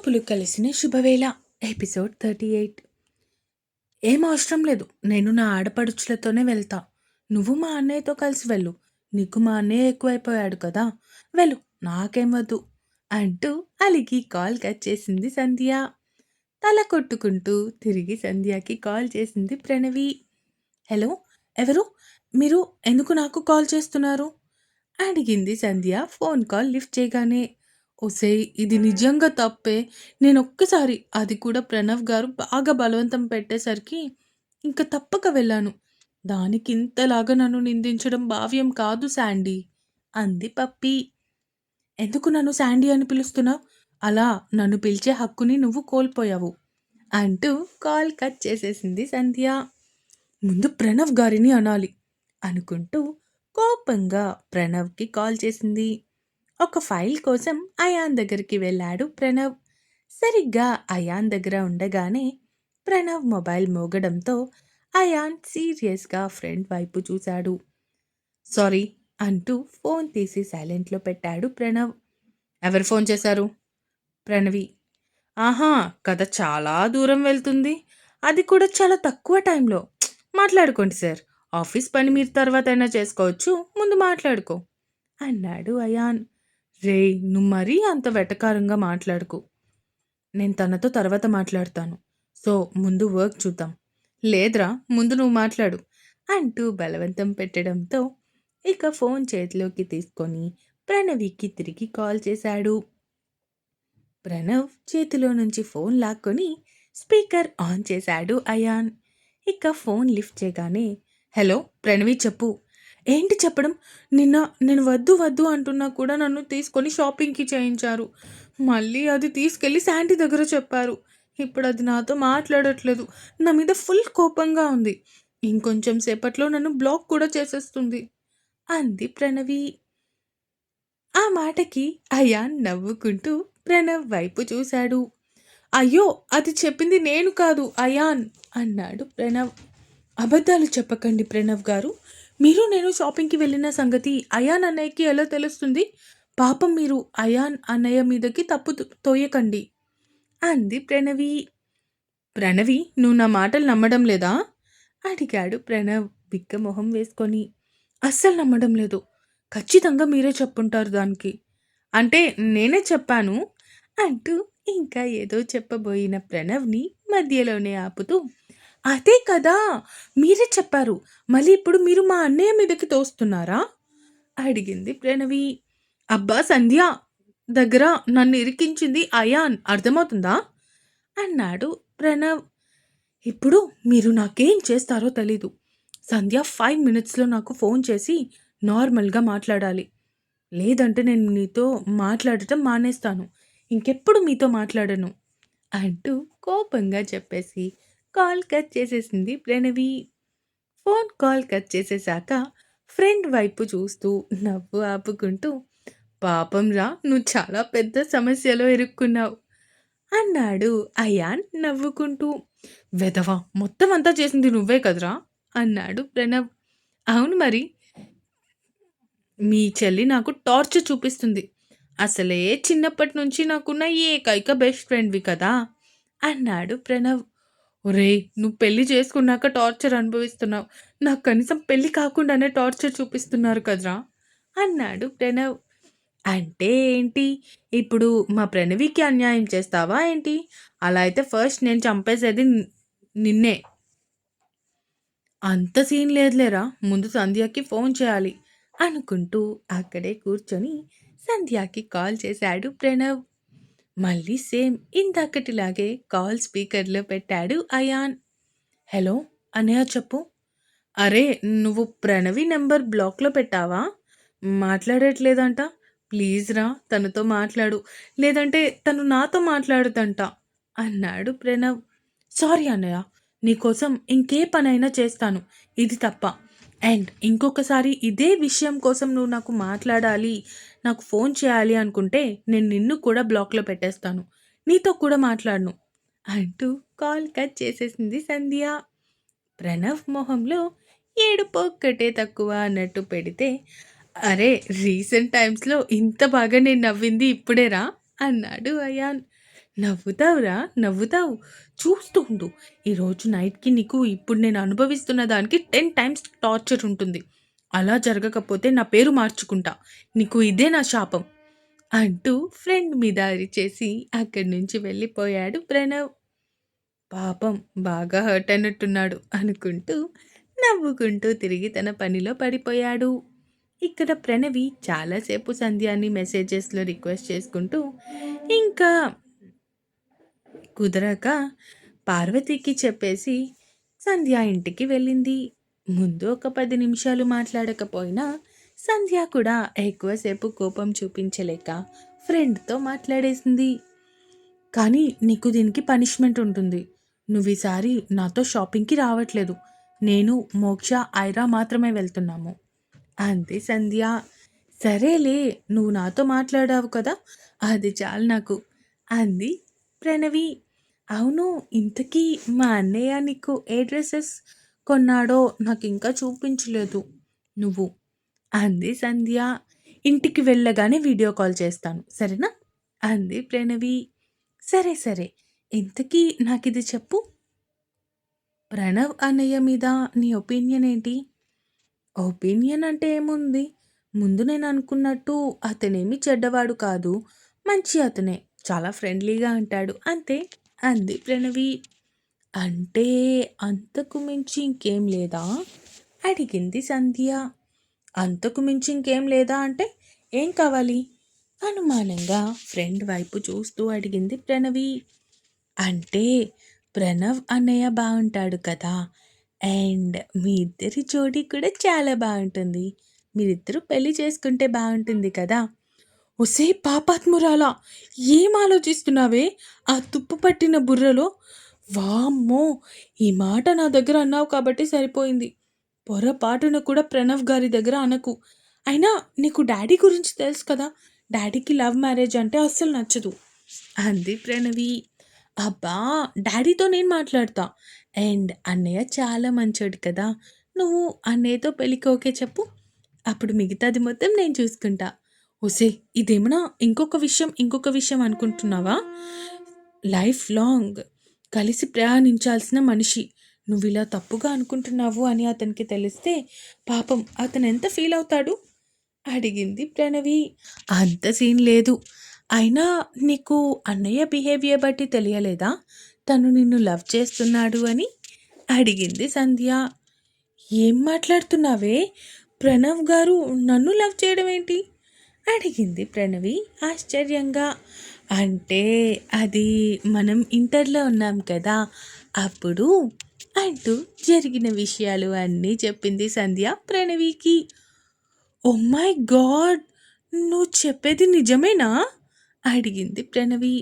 చూపులు కలిసిన శుభవేళ. Episode thirty eight. ఏం అవసరం లేదు. నేను నా ఆడపడుచులతోనే వెళ్తా. నువ్వు మా అన్నయ్యతో కలిసి వెళ్ళు. నీకు మా అన్నయ్య ఎక్కువైపోయాడు కదా. వెళ్ళు. నాకేం వద్దు. అంటూ అలిగి కాల్ కట్ చేసింది సంధ్య. తల కొట్టుకుంటూ తిరిగి సంధ్యకి కాల్ చేసింది ప్రణవి. హలో ఎవరు? మీరు ఎందుకు నాకు కాల్ చేస్తున్నారు? అడిగింది సంధ్య ఫోన్ కాల్ లిఫ్ట్ చేయగానే. ఒసే ఇది నిజంగా తప్పే? నేను ఒక్కసారి అది కూడా ప్రణవ్ గారు బాగా బలవంతం పెట్టేసరికి ఇంక తప్పక వెళ్ళాను. దానికి ఇంతలాగా నన్ను నిందించడం భావ్యం కాదు శాండీ అంది పప్పి. ఎందుకు నన్ను శాండీ అని పిలుస్తున్నావు? అలా నన్ను పిలిచే హక్కుని నువ్వు కోల్పోయావు అంటూ కాల్ కట్ చేసేసింది సంధ్య. ముందు ప్రణవ్ గారిని అనాలి అనుకుంటూ కోపంగా ప్రణవ్కి కాల్ చేసింది. ఒక ఫైల్ కోసం అయాన్ దగ్గరికి వెళ్ళాడు ప్రణవ్. సరిగ్గా అయాన్ దగ్గర ఉండగానే ప్రణవ్ మొబైల్ మోగడంతో అయాన్ సీరియస్గా ఫ్రెండ్ వైపు చూశాడు. సారీ అంటూ ఫోన్ తీసి సైలెంట్లో పెట్టాడు ప్రణవ్. ఎవరు ఫోన్ చేశారు? ప్రణవి. ఆహా కథ చాలా దూరం వెళ్తుంది. అది కూడా చాలా తక్కువ టైంలో. మాట్లాడుకోండి సార్. ఆఫీస్ పని మీరు తర్వాత అయినా చేసుకోవచ్చు. ముందు మాట్లాడుకో. అన్నాడు అయాన్. రే నువ్వు మరీ అంత వెటకారంగా మాట్లాడుకు. నేను తనతో తర్వాత మాట్లాడతాను. సో ముందు వర్క్ చూద్దాం. లేదురా ముందు నువ్వు మాట్లాడు అంటూ బలవంతం పెట్టడంతో ఇక ఫోన్ చేతిలోకి తీసుకొని ప్రణవికి తిరిగి కాల్ చేశాడు. ప్రణవ్ చేతిలో నుంచి ఫోన్ లాక్కొని స్పీకర్ ఆన్ చేశాడు అయాన్. ఇక ఫోన్ లిఫ్ట్ చేయగానే హలో ప్రణవి చెప్పు ఏంటి చెప్పడం? నిన్న నేను వద్దు వద్దు అంటున్నా కూడా నన్ను తీసుకొని షాపింగ్కి చేయించారు. మళ్ళీ అది తీసుకెళ్ళి శాంటీ దగ్గర చెప్పారు. ఇప్పుడు అది నాతో మాట్లాడట్లేదు. నా మీద ఫుల్ కోపంగా ఉంది. ఇంకొంచెం సేపట్లో నన్ను బ్లాక్ కూడా చేసేస్తుంది. అంది ప్రణవి. ఆ మాటకి అయాన్ నవ్వుకుంటూ ప్రణవ్ వైపు చూశాడు. అయ్యో అది చెప్పింది నేను కాదు అయాన్ అన్నాడు ప్రణవ్. అబద్ధాలు చెప్పకండి ప్రణవ్ గారు. మీరు నేను షాపింగ్కి వెళ్ళిన సంగతి అయాన్ అన్నయ్యకి ఎలా తెలుస్తుంది? పాపం మీరు అయాన్ అన్నయ్య మీదకి తప్పు తోయకండి. అంది ప్రణవి. ప్రణవి నువ్వు నా మాటలు నమ్మడం లేదా? అడిగాడు ప్రణవ్ బిగ్గ మొహం వేసుకొని. అస్సలు నమ్మడం లేదు. ఖచ్చితంగా మీరే చెప్పుంటారు దానికి. అంటే నేనే చెప్పాను? అంటూ ఇంకా ఏదో చెప్పబోయిన ప్రణవ్ని మధ్యలోనే ఆపుతూ అదే కదా మీరే చెప్పారు. మళ్ళీ ఇప్పుడు మీరు మా అన్నయ్య మీదకి తోస్తున్నారా? అడిగింది ప్రణవి. అబ్బా సంధ్య! దగ్గర నన్ను ఇరికించింది అయాన్. అర్థమవుతుందా? అన్నాడు ప్రణవ్. ఇప్పుడు మీరు నాకేం చేస్తారో తెలీదు. సంధ్య ఫైవ్ మినిట్స్లో నాకు ఫోన్ చేసి నార్మల్గా మాట్లాడాలి. లేదంటే నేను నీతో మాట్లాడటం మానేస్తాను. ఇంకెప్పుడు మీతో మాట్లాడను? అంటూ కోపంగా చెప్పేసి కాల్ కట్ చేసేసింది ప్రణవి. ఫోన్ కాల్ కట్ చేసేసాక ఫ్రెండ్ వైపు చూస్తూ నవ్వు ఆపుకుంటూ పాపం రా నువ్వు చాలా పెద్ద సమస్యలో ఇరుక్కున్నావు అన్నాడు అయాన్ నవ్వుకుంటూ. వెదవా మొత్తం అంతా చేసింది నువ్వే కదరా? అన్నాడు ప్రణవ్. అవును మరి మీ చెల్లి నాకు టార్చ్ చూపిస్తుంది. అసలే చిన్నప్పటి నుంచి నాకున్న ఏకైక బెస్ట్ ఫ్రెండ్వి కదా? అన్నాడు ప్రణవ్. ఒరే నువ్వు పెళ్ళి చేసుకున్నాక టార్చర్ అనుభవిస్తున్నావు. నాకు కనీసం పెళ్ళి కాకుండానే టార్చర్ చూపిస్తున్నారు కదరా? అన్నాడు ప్రణవ్. అంటే ఏంటి? ఇప్పుడు మా ప్రణవికి అన్యాయం చేస్తావా ఏంటి? అలా అయితే ఫస్ట్ నేను చంపేసేది నిన్నే. అంత సీన్ లేదులేరా? ముందు సంధ్యకి ఫోన్ చేయాలి అనుకుంటూ అక్కడే కూర్చొని సంధ్యకి కాల్ చేశాడు ప్రణవ్. మళ్ళీ సేమ్ ఇందాకటిలాగే కాల్ స్పీకర్లో పెట్టాడు అయాన్. హలో అనయా చెప్పు. అరే నువ్వు ప్రణవి నెంబర్ బ్లాక్లో పెట్టావా? మాట్లాడట్లేదంట. ప్లీజ్ రా తనతో మాట్లాడు. లేదంటే తను నాతో మాట్లాడుదంట అన్నాడు ప్రణవ్. సారీ అన్నయ్య నీకోసం ఇంకే పనైనా చేస్తాను. ఇది తప్ప. అండ్ ఇంకొకసారి ఇదే విషయం కోసం నువ్వు నాకు మాట్లాడాలి. నాకు ఫోన్ చేయాలి అనుకుంటే నేను నిన్ను కూడా బ్లాక్లో పెట్టేస్తాను. నీతో కూడా మాట్లాడను. అంటూ కాల్ కట్ చేసేసింది సంధ్య. ప్రణవ్ మొహంలో ఏడుపు ఒక్కటే తక్కువ అన్నట్టు పెడితే అరే రీసెంట్ టైమ్స్లో ఇంత బాగా నేను నవ్వింది ఇప్పుడేరా? అన్నాడు అయాన్. నవ్వుతావురా నవ్వుతావు. చూస్తూ ఉండు. ఈరోజు నైట్కి నీకు ఇప్పుడు నేను అనుభవిస్తున్న దానికి టెన్ టైమ్స్ టార్చర్ ఉంటుంది. అలా జరగకపోతే నా పేరు మార్చుకుంటా. నీకు ఇదే నా శాపం అంటూ ఫ్రెండ్ మీద అరిచేసి అక్కడి నుంచి వెళ్ళిపోయాడు ప్రణవ్. పాపం బాగా హర్ట్ అయినట్టున్నాడు అనుకుంటూ నవ్వుకుంటూ తిరిగి తన పనిలో పడిపోయాడు. ఇక్కడ ప్రణవి చాలాసేపు సంధ్యాన్ని మెసేజెస్లో రిక్వెస్ట్ చేసుకుంటూ ఇంకా కుదరక పార్వతికి చెప్పేసి సంధ్య ఇంటికి వెళ్ళింది. ముందు ఒక పది నిమిషాలు మాట్లాడకపోయినా సంధ్య కూడా ఎక్కువసేపు కోపం చూపించలేక ఫ్రెండ్తో మాట్లాడేసింది. కానీ నీకు దీనికి పనిష్మెంట్ ఉంటుంది. నువ్వు ఈసారి నాతో షాపింగ్కి రావట్లేదు. నేను మోక్ష ఐరా మాత్రమే వెళ్తున్నాము. అంతే సంధ్య. సరేలే నువ్వు నాతో మాట్లాడావు కదా అది చాలు నాకు అంది ప్రణవి. అవును ఇంతకీ మా అన్నయ్య నీకు ఏ డ్రెస్సెస్ కొన్నాడో నాకు ఇంకా చూపించలేదు. నువ్వు? అంది సంధ్య. ఇంటికి వెళ్ళగానే వీడియో కాల్ చేస్తాను. సరేనా? అంది ప్రణవి. సరే సరే. ఇంతకీ నాకు ఇది చెప్పు. ప్రణవ్ అన్నయ్య మీద నీ ఒపీనియన్ ఏంటి? ఒపీనియన్ అంటే ఏముంది? ముందు నేను అనుకున్నట్టు అతనేమి చెడ్డవాడు కాదు. మంచి అతనే. చాలా ఫ్రెండ్లీగా అంటాడు అంతే అంది ప్రణవి. అంటే అంతకు మించి ఇంకేం లేదా? అడిగింది సంధ్య. అంతకు మించి ఇంకేం లేదా అంటే ఏం కావాలి? అనుమానంగా ఫ్రెండ్ వైపు చూస్తూ అడిగింది ప్రణవి. అంటే ప్రణవ్ అన్నయ్య బాగుంటాడు కదా. అండ్ మీ ఇద్దరి జోడీ కూడా చాలా బాగుంటుంది. మీరిద్దరూ పెళ్ళి చేసుకుంటే బాగుంటుంది కదా. ఒసే పాపాత్మురాలా! ఏం ఆలోచిస్తున్నావే? ఆ తుప్పు పట్టిన బుర్రలో వామ్మో! ఈ మాట నా దగ్గర అన్నావు కాబట్టి సరిపోయింది. పొరపాటున కూడా ప్రణవ్ గారి దగ్గర అనకు. అయినా నీకు డాడీ గురించి తెలుసు కదా? డాడీకి లవ్ మ్యారేజ్ అంటే అస్సలు నచ్చదు. అంది ప్రణవి. అబ్బా! డాడీతో నేను మాట్లాడతా. అండ్ అన్నయ్య చాలా మంచోడు కదా? నువ్వు అన్నయ్యతో పెళ్ళికి ఓకే చెప్పు. అప్పుడు మిగతాది మొత్తం నేను చూసుకుంటా. ఒసే ఇదేమన్నా ఇంకొక విషయం ఇంకొక విషయం అనుకుంటున్నావా? Life long. కలిసి ప్రయాణించాల్సిన మనిషి. నువ్వు ఇలా తప్పుగా అనుకుంటున్నావు అని అతనికి తెలిస్తే పాపం అతను ఎంత ఫీల్ అవుతాడు? అడిగింది ప్రణవి. అంత సీన్ లేదు. అయినా నీకు అన్నయ్య బిహేవియర్ బట్టి తెలియలేదా? తను నిన్ను లవ్ చేస్తున్నాడు అని అడిగింది సంధ్య. ఏం మాట్లాడుతున్నావే? ప్రణవ్ గారు నన్ను లవ్ చేయడం ఏంటి? అడిగింది ప్రణవి ఆశ్చర్యంగా. అంటే అది మనం ఇంటర్లో ఉన్నాం కదా అప్పుడు అంటూ జరిగిన విషయాలు అన్నీ చెప్పింది సంధ్య ప్రణవికి. Oh my God! నువ్వు చెప్పేది నిజమేనా? అడిగింది ప్రణవి.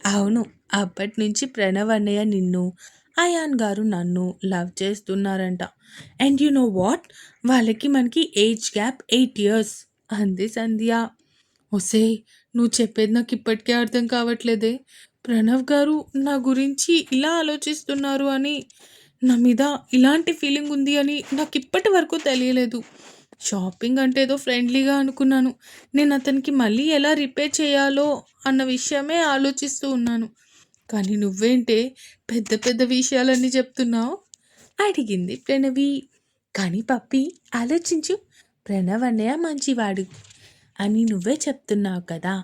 అవును అప్పటి నుంచి ప్రణవ్ అన్నయ్య నిన్ను అయాన్ గారు నన్ను లవ్ చేస్తున్నారంట. And you know what? వాళ్ళకి మనకి ఏజ్ గ్యాప్ ఎయిట్ ఇయర్స్ అంది సంధ్య. ఒసే నువ్వు చెప్పేది నాకు ఇప్పటికే అర్థం కావట్లేదే. ప్రణవ్ గారు నా గురించి ఇలా ఆలోచిస్తున్నారు అని నా మీద ఇలాంటి ఫీలింగ్ ఉంది అని నాకు ఇప్పటి వరకు తెలియలేదు. షాపింగ్ అంటే ఏదో ఫ్రెండ్లీగా అనుకున్నాను. నేను అతనికి మళ్ళీ ఎలా రిపేర్ చేయాలో అన్న విషయమే ఆలోచిస్తూ ఉన్నాను. కానీ నువ్వేంటే పెద్ద పెద్ద విషయాలన్నీ చెప్తున్నావు? అడిగింది ప్రణవి. కానీ పప్పి ఆలోచించు. ప్రణవ్ అన్నయ్య మంచివాడు. అని నువ్వే చెప్తున్నావు కదా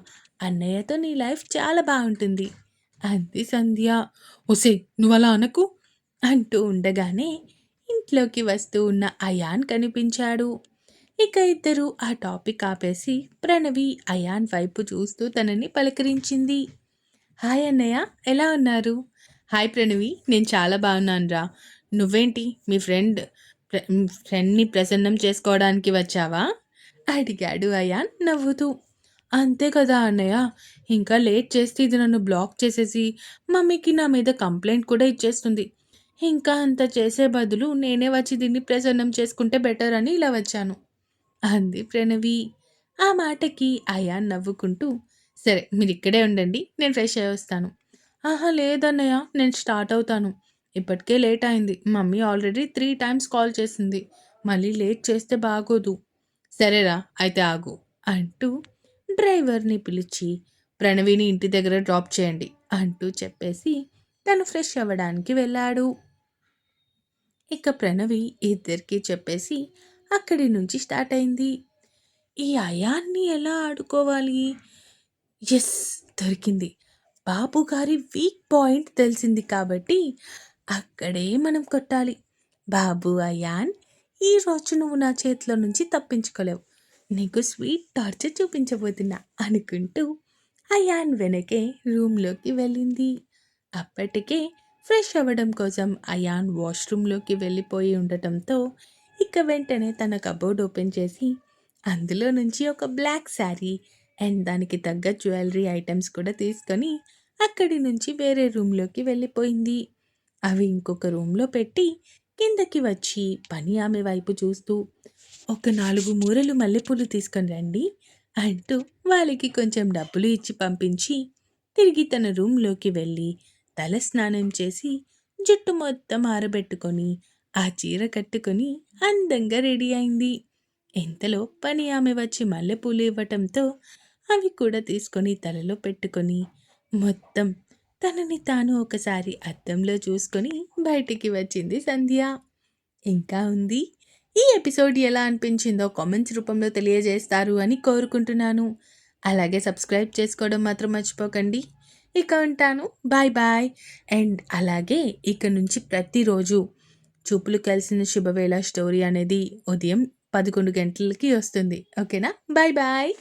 అన్నయ్యతో నీ లైఫ్ చాలా బాగుంటుంది. అంది సంధ్య. ఒసే నువ్వు అలా అనకు? అంటూ ఉండగానే ఇంట్లోకి వస్తూ ఉన్న అయాన్ కనిపించాడు. ఇక ఇద్దరు ఆ టాపిక్ ఆపేసి ప్రణవి అయాన్ వైపు చూస్తూ తనని పలకరించింది. హాయ్ అన్నయ్య ఎలా ఉన్నారు? హాయ్ ప్రణవి నేను చాలా బాగున్నాను రా నువ్వేంటి? మీ ఫ్రెండ్ ఫ్రెండ్ని ప్రసన్నం చేసుకోవడానికి వచ్చావా? అడిగాడు అయాన్ నవ్వుతూ. అంతే కదా అన్నయ్య ఇంకా లేట్ చేస్తే ఇది నన్ను బ్లాక్ చేసేసి మమ్మీకి నా మీద కంప్లైంట్ కూడా ఇచ్చేస్తుంది. ఇంకా అంత చేసే బదులు నేనే వచ్చి దీన్ని ప్రసన్నం చేసుకుంటే బెటర్ అని ఇలా వచ్చాను. అంది ప్రణవి. ఆ మాటకి అయాన్ నవ్వుకుంటూ సరే మీరు ఇక్కడే ఉండండి నేను ఫ్రెష్ అయ్యి వస్తాను. ఆహా లేదన్నయ్య నేను స్టార్ట్ అవుతాను. ఇప్పటికే లేట్ అయింది. Mummy already three times call చేసింది. మళ్ళీ లేట్ చేస్తే బాగోదు. సరేరా అయితే ఆగు అంటూ డ్రైవర్ని పిలిచి ప్రణవిని ఇంటి దగ్గర డ్రాప్ చేయండి అంటూ చెప్పేసి తను ఫ్రెష్ అవ్వడానికి వెళ్ళాడు. ఇక ప్రణవి ఇద్దరికి చెప్పేసి అక్కడి నుంచి స్టార్ట్ అయింది. ఈ అయాన్ని ఎలా ఆడుకోవాలి? ఎస్ దొరికింది. బాబు గారి వీక్ పాయింట్ తెలిసింది కాబట్టి అక్కడే మనం కొట్టాలి. బాబు అయాన్ ఈరోజు నువ్వు నా చేతిలో నుంచి తప్పించుకోలేవు. నీకు స్వీట్ టార్చర్ చూపించబోతున్నా అనుకుంటూ అయాన్ వెనకే రూమ్లోకి వెళ్ళింది. అప్పటికే ఫ్రెష్ అవ్వడం కోసం అయాన్ వాష్రూమ్లోకి వెళ్ళిపోయి ఉండటంతో ఇక వెంటనే తన కబోర్డ్ ఓపెన్ చేసి అందులో నుంచి ఒక బ్లాక్ శారీ అండ్ దానికి తగ్గ జ్యువెలరీ ఐటమ్స్ కూడా తీసుకొని అక్కడి నుంచి వేరే రూమ్లోకి వెళ్ళిపోయింది. అవి ఇంకొక రూమ్లో పెట్టి కిందకి వచ్చి పని ఆమె వైపు చూస్తూ ఒక నాలుగు మూరలు మల్లెపూలు తీసుకొని రండి అంటూ వాళ్ళకి కొంచెం డబ్బులు ఇచ్చి పంపించి తిరిగి తన రూమ్లోకి వెళ్ళి తల స్నానం చేసి జుట్టు మొత్తం ఆరబెట్టుకొని ఆ చీర కట్టుకొని అందంగా రెడీ అయింది. ఇంతలో పని ఆమె వచ్చి మల్లెపూలు ఇవ్వటంతో అవి కూడా తీసుకొని తలలో పెట్టుకొని మొత్తం తనని తాను ఒకసారి అద్దంలో చూసుకొని బయటికి వచ్చింది సంధ్య. ఇంకా ఉంది? ఈ ఎపిసోడ్ ఎలా అనిపించిందో కామెంట్స్ రూపంలో తెలియజేస్తారు అని కోరుకుంటున్నాను. అలాగే సబ్స్క్రైబ్ చేసుకోవడం మాత్రం మర్చిపోకండి. ఇక ఉంటాను. Bye bye. అండ్ అలాగే ఇక నుంచి ప్రతిరోజు చూపులు కలిసిన శుభవేళ స్టోరీ అనేది ఉదయం పదకొండు గంటలకి వస్తుంది. ఓకేనా? Bye bye.